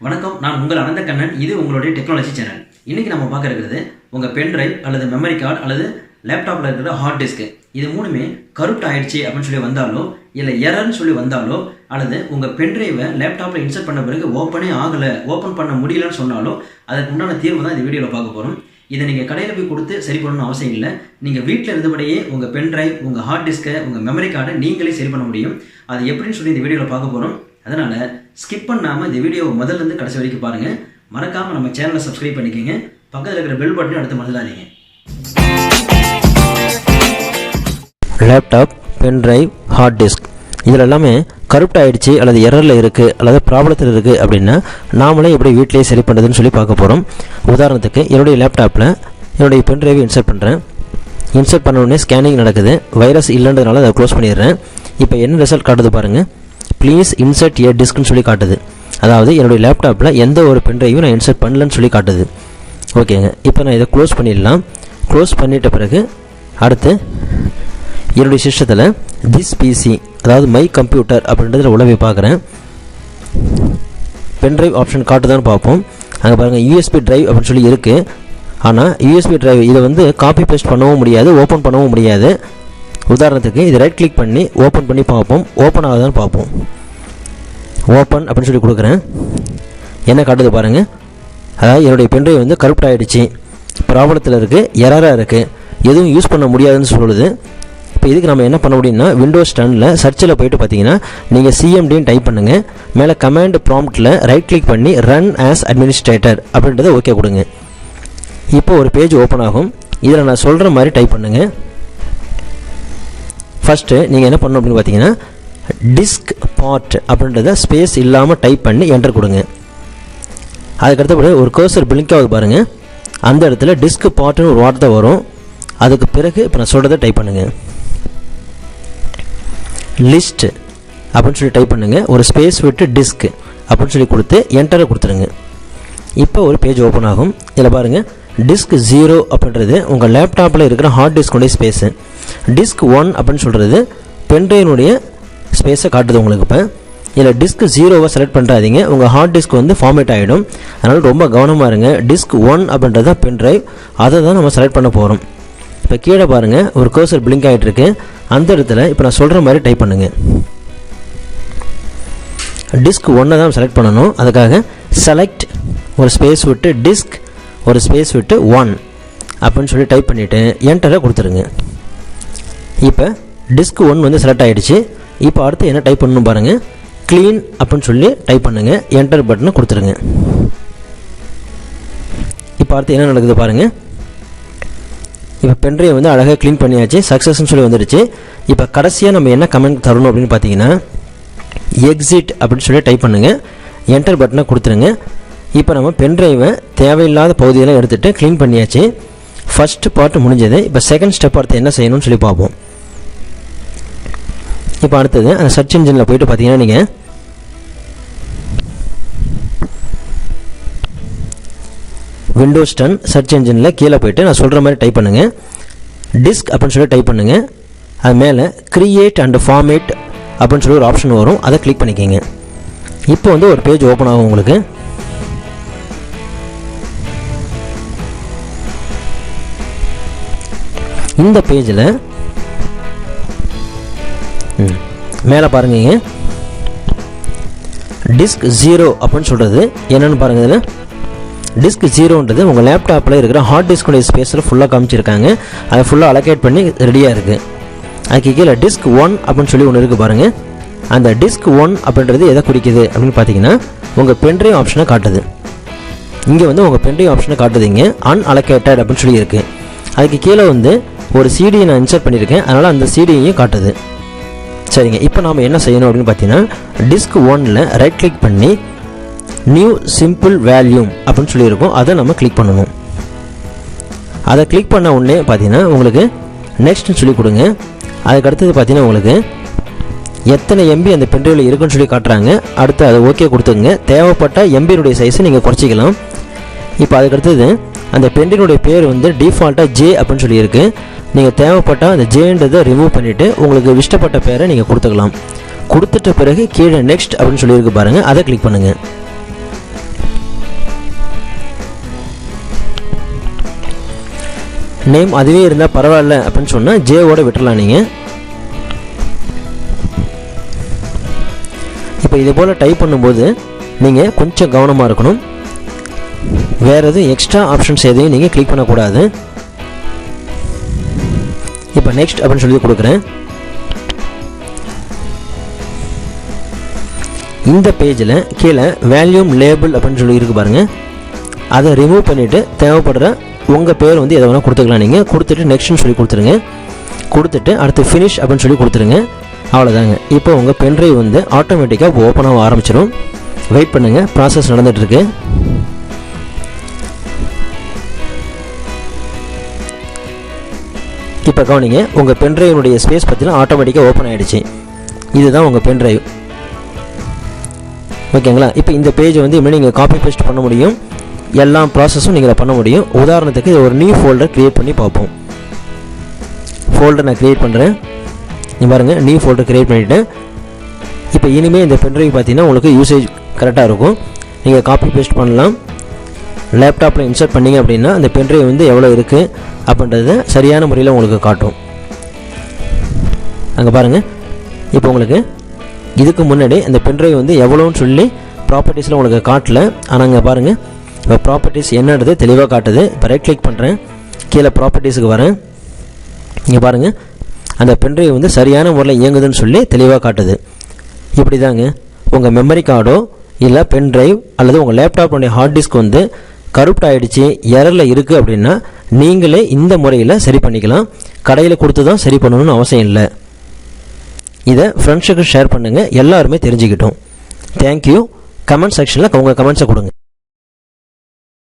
வணக்கம் நான் உங்கள் அனந்த கண்ணன் இது உங்களுடைய டெக்னாலஜி சேனல் இன்னைக்கு நம்ம பார்க்க இருக்கிறது உங்கள் பென் ட்ரைவ் அல்லது மெமரி கார்டு அல்லது லேப்டாப்பில் இருக்கிற ஹார்ட் டிஸ்க் இது மூணுமே கருப்ட் ஆயிடுச்சு அப்படின்னு சொல்லி வந்தாலோ இல்லை எரர்னு சொல்லி வந்தாலோ அல்லது உங்கள் பென் ட்ரைவை லேப்டாப்பில் இன்சர்ட் பண்ண பிறகு ஓப்பனே ஆகலை ஓப்பன் பண்ண முடியலன்னு சொன்னாலோ அதுக்கு உண்டான தீர்வு தான் இந்த வீடியோவில் பார்க்க போகிறோம் இதை நீங்கள் கடையில் போய் கொடுத்து சரி பண்ணணும்னு அவசியம் இல்லை. நீங்கள் வீட்டில் இருந்தபடியே உங்கள் பென் ட்ரைவ் உங்கள் ஹார்ட் டிஸ்க்கை உங்கள் மெமரி கார்டை நீங்களே சரி பண்ண முடியும். அது எப்படின்னு சொல்லி இந்த வீடியோவில் பார்க்க போகிறோம் அதனால் ஸ்கிப் பண்ணாமல் இந்த வீடியோவை முதல்லேருந்து கடைசி வரைக்கும் பாருங்கள் மறக்காமல் நம்ம சேனலை சப்ஸ்கிரைப் பண்ணிக்கோங்க. பக்கத்தில் இருக்கிற பெல் பட்டனை அடுத்து மறந்துடாதீங்க. Laptop pen drive hard disk இதில் எல்லாமே கருப்டாயிடுச்சு அல்லது எரரில் இருக்குது அல்லது ப்ராப்ளத்தில் இருக்குது அப்படின்னா நாமளே எப்படி வீட்டிலேயே சரி பண்ணுறதுன்னு சொல்லி பார்க்க போகிறோம் உதாரணத்துக்கு என்னுடைய லேப்டாப்பில் என்னுடைய பென் டிரைவை இன்சர்ட் பண்ணுறேன் இன்சர்ட் பண்ண உடனே ஸ்கேனிங் நடக்குது. வைரஸ் இல்லைன்றதுனால அதை க்ளோஸ் பண்ணிடுறேன். இப்போ என்ன ரிசல்ட் காட்டுது பாருங்கள் ப்ளீஸ் இன்சர்ட் ஏ டிஸ்க்னு சொல்லி காட்டுது. அதாவது என்னுடைய லேப்டாப்பில் எந்த ஒரு பென்ட்ரைவும் நான் இன்சர்ட் பண்ணலன்னு சொல்லி காட்டுது. ஓகேங்க இப்போ நான் இதை க்ளோஸ் பண்ணிடலாம். க்ளோஸ் பண்ணிட்ட பிறகு அடுத்து என்னுடைய சிஸ்டத்தில் திஸ் பிசி அதாவது மை கம்ப்யூட்டர் அப்படின்றதுல உழவை பார்க்குறேன். பென்ட்ரைவ் ஆப்ஷன் காட்டுதான்னு பார்ப்போம். அங்கே பாருங்கள் யூஎஸ்பி ட்ரைவ் அப்படின்னு சொல்லி இருக்குது ஆனால் யூஎஸ்பி ட்ரைவ் இதை வந்து காப்பி பேஸ்ட் பண்ணவும் முடியாது ஓப்பன் பண்ணவும் முடியாது. உதாரணத்துக்கு இது ரைட் கிளிக் பண்ணி ஓப்பன் பண்ணி பார்ப்போம். ஓப்பன் ஆகுதான்னு பார்ப்போம். ஓப்பன் அப்படின்னு சொல்லி கொடுக்குறேன். என்ன காட்டுது பாருங்கள் அதாவது என்னுடைய பென்ட்ரைவ் வந்து கருப்ட் ஆகிடுச்சு ப்ராப்ளத்தில் இருக்குது எரராக இருக்குது எதுவும் யூஸ் பண்ண முடியாதுன்னு சொல்லுது. இப்போ இதுக்கு நம்ம என்ன பண்ண முடியும்னா விண்டோஸ் டெனில் சர்ச்சில் போயிட்டு பார்த்தீங்கன்னா நீங்கள் சிஎம்டின்னு டைப் பண்ணுங்கள் மேலே கமாண்ட் ப்ராம்ப்டில் ரைட் கிளிக் பண்ணி ரன் ஆஸ் அட்மினிஸ்ட்ரேட்டர் அப்படின்றத ஓகே கொடுங்க. இப்போ ஒரு பேஜ் ஓப்பன் ஆகும். இதில் நான் சொல்கிற மாதிரி டைப் பண்ணுங்கள் ஃபஸ்ட்டு நீங்கள் என்ன பண்ணணும் அப்படின்னு பார்த்தீங்கன்னா டிஸ்க் பார்ட் அப்படின்றத ஸ்பேஸ் இல்லாமல் டைப் பண்ணி என்டர் கொடுங்க. அதுக்கடுத்தபடி ஒரு கர்சர் பிளிங்க் ஆகுது பாருங்கள் அந்த இடத்துல டிஸ்க் பார்ட்னு ஒரு வார்த்தை வரும். அதுக்கு பிறகு இப்போ நான் சொல்கிறத டைப் பண்ணுங்கள் லிஸ்ட் அப்படின்னு சொல்லி டைப் பண்ணுங்கள் ஒரு ஸ்பேஸ் விட்டு டிஸ்க் அப்படின்னு சொல்லி கொடுத்து என்டரை கொடுத்துருங்க. இப்போ ஒரு பேஜ் ஓப்பன் ஆகும். இதில் பாருங்கள் டிஸ்க் ஜீரோ அப்படின்றது உங்கள் லேப்டாப்பில் இருக்கிற ஹார்ட் டிஸ்குடைய ஸ்பேஸு டிஸ்க் ஒன் அப்படின்னு சொல்கிறது பென்ட்ரைனுடைய ஸ்பேஸை காட்டுது உங்களுக்கு இப்போ. இதில் டிஸ்க் ஜீரோவை செலக்ட் பண்ணுறாதீங்க உங்கள் ஹார்ட் டிஸ்க் வந்து ஃபார்மேட் ஆகிடும் அதனால் ரொம்ப கவனமாக இருங்க. டிஸ்க் ஒன் அப்படின்றது தான் பென் ட்ரைவ் அதை தான் நம்ம செலக்ட் பண்ண போகிறோம் இப்போ கீழே பாருங்கள் ஒரு கர்சர் பிளிங்க் ஆகிட்டுருக்கு அந்த இடத்துல இப்போ நான் சொல்கிற மாதிரி டைப் பண்ணுங்கள் டிஸ்க் ஒன்றை தான் செலக்ட் பண்ணணும். அதுக்காக செலக்ட் ஒரு ஸ்பேஸ் விட்டு டிஸ்க் ஒரு ஸ்பேஸ் விட்டு ஒன் அப்படின்னு சொல்லி டைப் பண்ணிவிட்டு என்டரை கொடுத்துருங்க. இப்போ டிஸ்க் ஒன் வந்து செலக்ட் ஆகிடுச்சு இப்போ அடுத்து என்ன டைப் பண்ணணும் பாருங்கள் க்ளீன் அப்படின்னு சொல்லி டைப் பண்ணுங்கள் என்டர் பட்டனை கொடுத்துருங்க. இப்போ அடுத்து என்ன நடக்குது பாருங்கள் இப்போ பென்ட்ரைவ் வந்து அழகாக க்ளீன் பண்ணியாச்சு. சக்ஸஸ்ன்னு சொல்லி வந்துடுச்சு. இப்போ கடைசியாக நம்ம என்ன கமெண்ட் தரணும் அப்படின்னு பார்த்தீங்கன்னா எக்ஸிட் அப்படின்னு சொல்லி டைப் பண்ணுங்கள் என்டர் பட்டனை கொடுத்துருங்க. இப்போ நம்ம பென்ட்ரைவை தேவையில்லாத பகுதியெல்லாம் எடுத்துகிட்டு க்ளீன் பண்ணியாச்சு. ஃபஸ்ட்டு பார்ட் முடிஞ்சது. இப்போ செகண்ட் ஸ்டெப் அடுத்து என்ன செய்யணும்னு சொல்லி பார்ப்போம். இப்போ அடுத்தது அந்த சர்ச் இன்ஜினில் போயிட்டு பார்த்தீங்கன்னா நீங்கள் விண்டோஸ் டென் சர்ச் இன்ஜினில் கீழே போயிட்டு நான் சொல்கிற மாதிரி டைப் பண்ணுங்கள் டிஸ்க் அப்படின்னு சொல்லி டைப் பண்ணுங்கள் அது மேலே க்ரியேட் அண்ட் ஃபார்மேட் அப்படின்னு சொல்லி ஒரு ஆப்ஷன் வரும். அதை கிளிக் பண்ணிக்கோங்க. இப்போ வந்து ஒரு பேஜ் ஓப்பன் ஆகும் உங்களுக்கு. இந்த பேஜில் மேலே பாருங்க டிஸ்க் ஜீரோ அப்படின்னு சொல்கிறது என்னென்னு பாருங்கள் இதில். டிஸ்க் ஜீரோன்றது உங்கள் லேப்டாப்பில் இருக்கிற ஹார்ட் டிஸ்குடைய ஸ்பேஸில் ஃபுல்லாக காமிச்சிருக்காங்க. அதை ஃபுல்லாக அலோகேட் பண்ணி ரெடியாக இருக்குது அதுக்கு கீழே டிஸ்க் ஒன் அப்படின்னு சொல்லி ஒன்று இருக்குது பாருங்கள் அந்த டிஸ்க் ஒன் அப்படின்றது எதை குறிக்குது அப்படின்னு பார்த்தீங்கன்னா உங்கள் பென்ட்ரைவ் ஆப்ஷனை காட்டுது. இங்கே வந்து உங்கள் பென்ட்ரைவ் ஆப்ஷனை காட்டுதுங்க. அன்அலோகேட்டட் அப்படின்னு சொல்லி இருக்குது அதுக்கு கீழே வந்து ஒரு சிடியை நான் இன்சர்ட் பண்ணியிருக்கேன். அதனால் அந்த சிடியையும் காட்டுது. சரிங்க இப்போ நாம் என்ன செய்யணும் அப்படின்னு பார்த்தீங்கன்னா டிஸ்க் ஒனில் ரைட் கிளிக் பண்ணி நியூ சிம்பிள் வேல்யூம் அப்படின்னு சொல்லியிருக்கோம். அதை நம்ம கிளிக் பண்ணணும். அதை கிளிக் பண்ண உடனே பார்த்தீங்கன்னா உங்களுக்கு நெக்ஸ்ட்னு சொல்லி கொடுங்க. அதுக்கு அடுத்தது பார்த்தீங்கன்னா உங்களுக்கு எத்தனை எம்பி அந்த பென்ட்ரைவில் இருக்குன்னு சொல்லி காட்டுறாங்க. அடுத்து அதை ஓகே கொடுத்துங்க தேவைப்பட்ட எம்பியினுடைய சைஸை நீங்கள் குறைச்சிக்கலாம். இப்போ அதுக்கு அடுத்தது அந்த பென்ட்ரினுடைய பேர் வந்து டிஃபால்ட்டாக ஜே அப்படின்னு சொல்லியிருக்கு. நீங்கள் தேவைப்பட்டால் அந்த ஜேன்றதை ரிமூவ் பண்ணிவிட்டு உங்களுக்கு இஷ்டப்பட்ட பேரை நீங்கள் கொடுத்துக்கலாம். கொடுத்துட்ட பிறகு கீழே நெக்ஸ்ட் அப்படின்னு சொல்லியிருக்கு பாருங்கள் அதை கிளிக் பண்ணுங்கள் நேம் அதுவே இருந்தால் பரவாயில்ல அப்படின்னு சொன்னால் ஜேவோட விட்டுடலாம் நீங்கள் இப்போ இதே போல் டைப் பண்ணும்போது நீங்கள் கொஞ்சம் கவனமாக இருக்கணும். வேறு எதுவும் எக்ஸ்ட்ரா ஆப்ஷன்ஸ் எதையும் நீங்கள் கிளிக் பண்ணக்கூடாது. இப்போ நெக்ஸ்ட் அப்படின்னு சொல்லி கொடுக்குறேன். இந்த பேஜில் கீழே வேல்யூம் லேபிள் அப்படின்னு சொல்லி இருக்கு பாருங்கள் அதை ரிமூவ் பண்ணிவிட்டு தேவைப்படுற உங்கள் பேர் வந்து எதை வேணால் கொடுத்துக்கலாம் நீங்கள் கொடுத்துட்டு நெக்ஸ்ட்னு சொல்லி கொடுத்துருங்க. கொடுத்துட்டு அடுத்து ஃபினிஷ் அப்படின்னு சொல்லி கொடுத்துருங்க. அவ்வளோதாங்க இப்போ உங்கள் பென்ட்ரைவ் வந்து ஆட்டோமேட்டிக்காக ஓப்பன் ஆக ஆரம்பிச்சிடும் வெயிட் பண்ணுங்கள் ப்ராசஸ் நடந்துகிட்ருக்கு இப்போ கவனிங்க. உங்கள் பென்ட்ரைவனுடைய ஸ்பேஸ் பார்த்தீங்கன்னா ஆட்டோமேட்டிக்காக ஓப்பன் ஆகிடுச்சு இதுதான் உங்கள் பென்ட்ரைவ் ஓகேங்களா இப்போ இந்த பேஜை வந்து இனிமேல் நீங்கள் காப்பி பேஸ்ட் பண்ண முடியும்? எல்லா ப்ராசஸும் நீங்கள் பண்ண முடியும். உதாரணத்துக்கு இது ஒரு நியூ ஃபோல்டர் க்ரியேட் பண்ணி பார்ப்போம். ஃபோல்டர் நான் க்ரியேட் பண்ணுறேன் நீ பாருங்கள் நியூ ஃபோல்டர் க்ரியேட் பண்ணிவிட்டேன் இப்போ இனிமேல் இந்த பென்ட்ரைவ் பார்த்தீங்கன்னா உங்களுக்கு யூசேஜ் கரெக்டாக இருக்கும். நீங்கள் காப்பி பேஸ்ட் பண்ணலாம். லேப்டாப்பில் இன்சர்ட் பண்ணீங்க அப்படின்னா அந்த பென்ட்ரைவ் வந்து எவ்வளோ இருக்குது அப்படின்றத சரியான முறையில் உங்களுக்கு காட்டும். அங்கே பாருங்கள் இப்போ உங்களுக்கு இதுக்கு முன்னாடி இந்த பென்ட்ரைவ் வந்து எவ்வளோன்னு சொல்லி ப்ராப்பர்ட்டிஸில் உங்களுக்கு காட்டல. ஆனால் அங்கே பாருங்கள் இப்போ ப்ராப்பர்ட்டிஸ் என்னன்றது தெளிவாக காட்டுது. இப்போ ரைட் கிளிக் பண்ணுறேன் கீழே ப்ராப்பர்ட்டிஸுக்கு வரேன். இங்கே பாருங்கள் அந்த பென்ட்ரைவ் வந்து சரியான முறையில் இயங்குதுன்னு சொல்லி தெளிவாக காட்டுது. இப்படி தாங்க உங்கள் மெமரி கார்டோ இல்லை பென் ட்ரைவ் அல்லது உங்கள் லேப்டாப்போடைய ஹார்ட் டிஸ்க் வந்து கருப்ட் ஆகிடுச்சு எரரில் இருக்குது அப்படின்னா நீங்களே இந்த முறையில் சரி பண்ணிக்கலாம். கடையில் கொடுத்து தான் சரி பண்ணணும்னு அவசியம் இல்லை. இதை ஃப்ரெண்ட்ஸுக்கு ஷேர் பண்ணுங்கள் எல்லாருமே தெரிஞ்சுக்கிட்டோம். தேங்க்யூ கமெண்ட் செக்ஷனில் உங்கள் கமெண்ட்ஸை கொடுங்க.